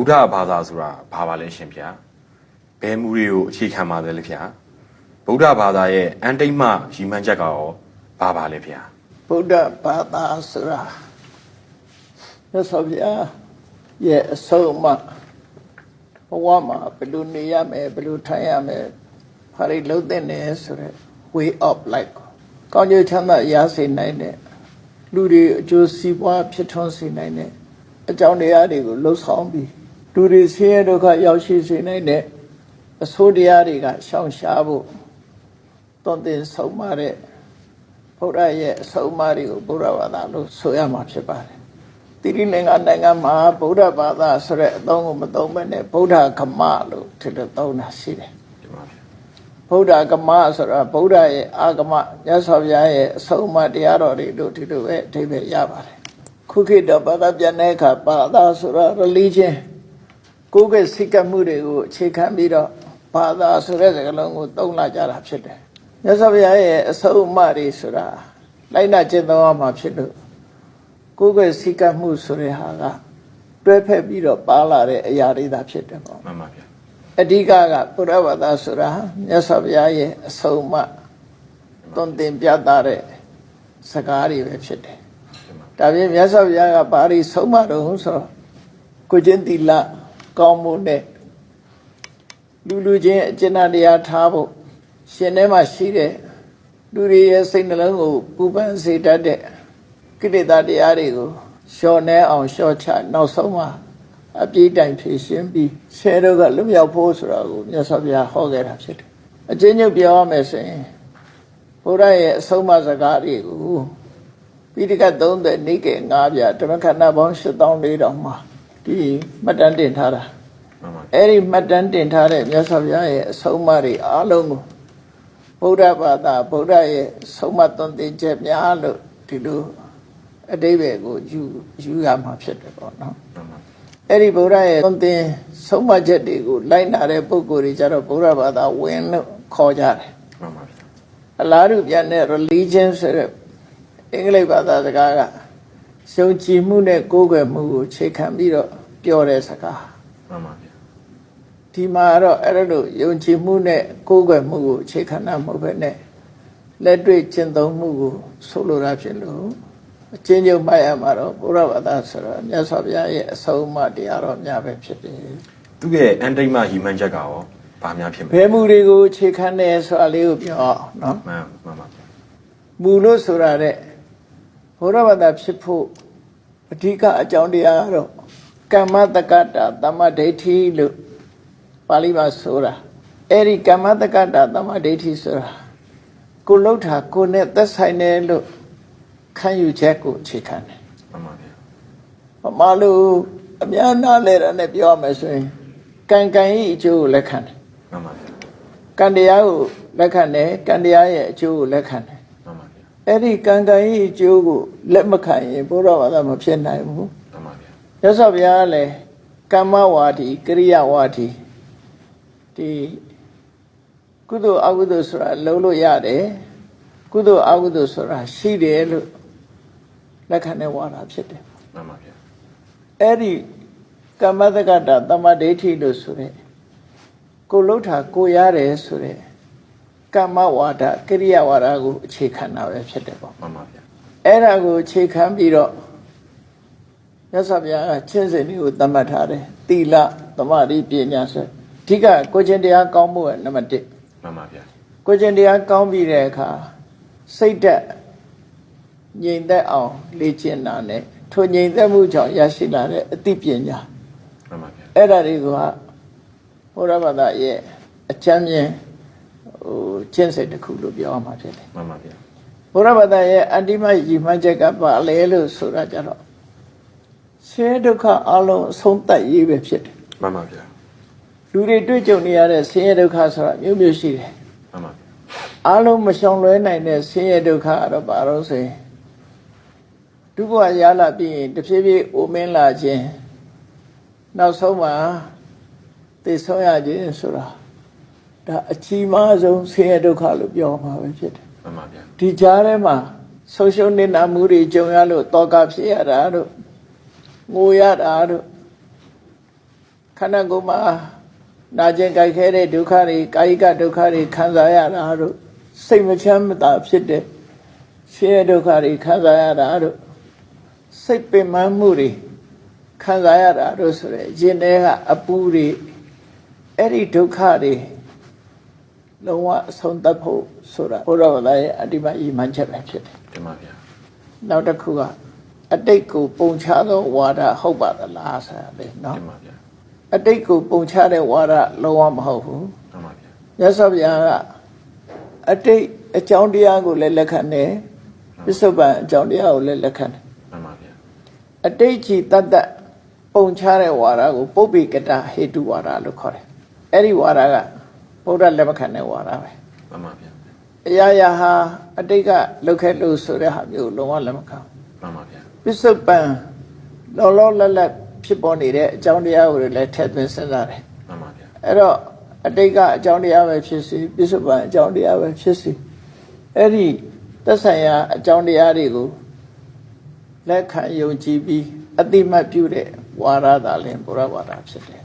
ဗုဒ္ဓဘာသာဆိုတာဘာပါလဲရှင်ဗျာဘယ်မူတွေကိုအခြေခံပါသလဲဗျာဗုဒ္ဓဘာသာရဲ့အန်တိတ်မရည်မှန်းချက်ကရောဘာပါလဲဗျာဗုဒ္ဓဘာသာဆိုတာမြတ်စွာဘုရားရဲ့အဆုံးအမဘဝမှာဘယ်လိုနေရမယ်ဘယ်လိုထိုင်ရမယ်ဘာတွေလုပ်သင့်တယ်ဆိုတဲ့ way of life ကိုကောင်းကျိုးချမ်းသာရစေနိုင်တဲ့လူတွေအကျိုးစီးပွားဖြစ်ထွန်းစေနိုင်တဲ့အကြောင်းတရားတွေကိုလှုပ်ဆောင်ပြီး လူတွေဆင်းရဲဒုက္ခရောက်ရှိစေနိုင်တဲ့အဆိုးတရားတွေကရှောင်ရှားဖို့တွန်တင်ဆုံးမတဲ့ဘုရားရဲ့အဆုံးအမတွေကိုဘုရားဘာသာလို့ဆိုရမှာဖြစ်ပါတယ်။တိရိလင်္ကာနိုင်ငံမှာဗုဒ္ဓဘာသာဆိုတဲ့အသုံးကိုမသုံးဘဲနဲ့ဗုဒ္ဓဂမလို့ထည့်လို့သုံးတာရှိတယ်ဒီမှာဗျာ။ဗုဒ္ဓဂမဆိုတာဗုဒ္ဓရဲ့အာဂမမြတ်စွာဘုရားရဲ့အဆုံးအမတရားတော်တွေတို့ဒီလိုပဲအဓိပ္ပာယ်ရပါတယ်။ခုခေတ်တော့ဘာသာပြန်တဲ့အခါဘာသာဆိုတာ religion ကိုယ်ကစိတ်ကပ်မှုတွေကိုအခြေခံပြီးတော့ဘာသာဆိုတဲ့စကားလုံးကိုသုံးလာကြတာဖြစ်တယ်။မြတ်စွာဘုရားရဲ့အဆုံးအမတွေဆိုတာလိုက်နာကျင့်သုံးရမှာဖြစ်လို့ကိုယ်ကစိတ်ကပ်မှုဆိုတဲ့ဟာကတွဲဖက်ပြီးတော့ပါလာတဲ့အရာတွေသာဖြစ်တယ်ပေါ့မှန်ပါဗျာ။အဓိကကဘုရားဘာသာဆိုတာမြတ်စွာဘုရားရဲ့အဆုံးအမသွန်သင်ပြသတဲ့စကားတွေပဲဖြစ်တယ်ဒီမှာ။ဒါပြင်မြတ်စွာဘုရားကဘာတွေဆုံးမတော့ဆိုတော့ကိုချင်းတိလ ကောင်းမှုနဲ့လူလူချင်းအကျဉ်းတရားထားဖို့ရှင်ထဲမှာရှိတဲ့လူတွေရဲ့စိတ်နှလုံးကိုပူပန်စေတတ်တဲ့ကိလေသာတရားတွေကိုလျှော်နှဲအောင်လျှော့ချနောက်ဆုံးမှာအပြည့်တိုင်ဖြည့်ရှင်းပြီးဆဲတော့ကလွတ်မြောက်ဖို့ဆိုတာကိုမြတ်စွာဘုရားဟောခဲ့တာဖြစ်တယ်။အချင်းချင်းပြောရမယ်ဆိုရင်ဘုရားရဲ့အဆုံးအမစကားတွေကိုပိဋကတ်30နိကေ9ပြဓမ္မခန္ဓာပေါင်း7400မှာ ဒီမှတ်တမ်းတင်ထားတာမှန်ပါအဲ့ဒီမှတ်တမ်းတင်ထားတဲ့မြတ်စွာဘုရားရဲ့အဆုံးအမတွေအားလုံးကိုဗုဒ္ဓဘာသာဗုဒ္ဓရဲ့ဆုံးမသွန်သင်ချက်များလို့ဒီလိုအတိပ္ပယ်ကိုယူယူရမှာဖြစ်တယ်ပေါ့နော်မှန်ပါအဲ့ဒီဗုဒ္ဓရဲ့သွန်သင်ဆုံးမချက်တွေကိုလိုက်နာတဲ့ပုဂ္ဂိုလ်တွေကြတော့ဗုဒ္ဓဘာသာဝင်လို့ခေါ်ကြတယ်မှန်ပါဗျာအလားတူပြန်တဲ့ religion ဆိုတဲ့အင်္ဂလိပ်ဘာသာစကားကရှုံကြည်မှုနဲ့ကိုးကွယ်မှုကိုခြေခံပြီးတော့ ပြောတဲ့စကားမှန်ပါဗျာဒီမှာတော့အဲ့ဒါလို့ယုံကြည်မှုနဲ့ကိုးကွယ်မှုကိုအခြေခံတာမဟုတ်ပဲနဲ့လက်တွေ့ကျင့်သုံးမှုကိုဆိုလိုတာဖြစ်လို့အချင်းချင်းမှတ်ရမှာတော့ဘုရားဘာသာဆိုတော့မြတ်စွာဘုရားရဲ့အဆုံးအမတရားတော်များပဲဖြစ်တယ်သူ့ရဲ့အန်တိတ်မရည်မှန်းချက်ကရောဘာများဖြစ်မ။လဲဘယ်မှုတွေကိုအခြေခံတယ်ဆိုတာလေးကိုပြောအောင်နော်မှန်မှန်ပါဗျာ။မူလို့ဆိုတာတဲ့ဘုရားဘာသာဖြစ်ဖို့အဓိကအကြောင်းတရားကတော့ ကမ္မတက္ကတာသမ္မာဒိဋ္ဌိလို့ပါဠိမှာဆိုတာအဲ့ဒီကမ္မတက္ကတာသမ္မာဒိဋ္ဌိဆိုတာကိုလှုပ်တာကိုနဲ့သက်ဆိုင်တယ်လို့ခံယူချက်ကိုအခြေခံတယ်မှန်ပါဗျာ။ဘာမှလို့အများနာလဲတာနဲ့ပြောရမယ်ဆိုရင်ကံကံဤအကျိုးကိုလက်ခံတယ်မှန်ပါဗျာ။ကံတရားကိုလက်ခံတယ်ကံတရားရဲ့အကျိုးကိုလက်ခံတယ်မှန်ပါဗျာ။အဲ့ဒီကံကံဤအကျိုးကိုလက်မခံရင်ဘုရားဘာသာမဖြစ်နိုင်ဘူး။မှန်ပါဗျာ ရသော်ဘုရားကလည်းကမ္မဝါဒီကရိယာဝါဒီဒီကုသိုလ်အကုသိုလ်ဆိုတာလုံးလို့ရတယ်ကုသိုလ်အကုသိုလ်ဆိုတာရှိတယ်လို့လက်ခံတဲ့ဝါဒဖြစ်တယ်မှန်ပါဗျာအဲ့ဒီကမ္မတက္ကတာတမ္မာဒိဋ္ဌိလို့ဆိုတဲ့ကိုလှုပ်တာကိုရတယ်ဆိုတဲ့ကမ္မဝါဒကရိယာဝါဒကိုအခြေခံတာပဲဖြစ်တယ်ပေါ့မှန်ပါဗျာအဲ့ဒါကိုအခြေခံပြီးတော့ မြတ်စွာဘုရားကချင်းစင်တွေကိုသတ်မှတ်ထားတယ်သီလသမာဓိပညာဆိုအဓိကကိုချင်းတရားကောင်းမှုကနံပါတ်1မှန်ပါဗျာကိုချင်းတရားကောင်းပြီးတဲ့အခါစိတ်သက်ငြိမ်သက်အောင်လေ့ကျင့်တာနဲ့ထိုငြိမ်သက်မှုကြောင့်ရရှိလာတဲ့အသိပညာမှန်ပါဗျာအဲ့ဒါတွေကဘုရားဘာသာရဲ့အချမ်းမြင်ဟိုချင်းစိတ်တစ်ခုလို့ပြောရမှာဖြစ်တယ်မှန်ပါဗျာဘုရားဘာသာရဲ့အတ္တိမယီမှန်းချက်ကပါလေလို့ဆိုတာကြတော့ ဆင်းရဲဒုက္ခအလုံးအဆုံးသတ်ရေးပဲဖြစ်တယ်မှန်ပါဗျာလူတွေတွေ့ကြုံနေရတဲ့ဆင်းရဲဒုက္ခဆိုတာမျိုးမျိုးရှိတယ်မှန်ပါဗျာအလုံးမရှောင်လွဲနိုင်တဲ့ဆင်းရဲဒုက္ခကတော့ဘာလို့ဆိုရင်ဒုက္ခရလာပြီးရင်တဖြည်းဖြည်းအိုမင်းလာခြင်းနောက်ဆုံးမှာသိဆုံးရခြင်းဆိုတာဒါအကြီးမားဆုံးဆင်းရဲဒုက္ခလို့ပြောမှာပဲဖြစ်တယ်မှန်ပါဗျာဒီကြားထဲမှာဆုံးရှုံးနေတာမှုတွေကြုံရလို့တောကဖြစ်ရတာတို့ ငိုရတာတို့ခန္ဓာကိုယ်မှာနာကျင်ကြိုက်ခဲတဲ့ဒုက္ခတွေကာယကဒုက္ခတွေခံစားရတာတို့စိတ်မချမ်းမသာဖြစ်တဲ့ဆင်းရဲဒုက္ခတွေခံစားရတာတို့စိတ်ပင်ပန်းမှုတွေခံစားရတာတို့ဆိုရယ်ရင်ထဲကအပူတွေအဲ့ဒီဒုက္ခတွေလုံးဝအဆုံးသတ်ဖို့ဆိုတာဘုရားဘာသာရဲ့အတ္တိမဤမှန်ချက်ပဲဖြစ်တယ်တင်ပါဗျာနောက်တစ်ခုက အတိတ်ကိုပုံချသောဝါဒဟုတ်ပါသလားဆိုတာလေနော်တင်ပါဗျာအတိတ်ကိုပုံချတဲ့ဝါဒလုံးဝမဟုတ်ဘူးတင်ပါဗျာမြတ်စွာဘုရားကအတိတ်အကြောင်းတရားကိုလည်းလက်ခံတယ်ပစ္စုပန်အကြောင်းတရားကိုလည်းလက်ခံတယ်တင်ပါဗျာအတိတ်ကြီးတတ်တတ်ပုံချတဲ့ဝါဒကိုပုပ္ပိကတဟေတုဝါဒလို့ခေါ်တယ်အဲ့ဒီဝါဒကဘုရားလက်မခံတဲ့ဝါဒပဲတင်ပါဗျာအရာရာဟာအတိတ်ကလုတ်ခဲ့လို့ဆိုတဲ့ဟာမျိုးလုံးဝလက်မခံဘူးတင်ပါဗျာ ပစ္စုပန်လောလောလတ်လတ်ဖြစ်ပေါ်နေတဲ့အကြောင်းတရားကိုလည်းထည့်သွင်းစဉ်းစားတယ်တင်ပါဗျာအဲ့တော့အတိတ်ကအကြောင်းတရားပဲဖြစ်စီပစ္စုပန်အကြောင်းတရားပဲဖြစ်စီအဲ့ဒီသက်ဆိုင်ရာအကြောင်းတရားတွေကိုလက်ခံယုံကြည်ပြီးအတိမတ်ပြုတဲ့ဝါရသာလင်ဘုရားဝါဒဖြစ်တယ်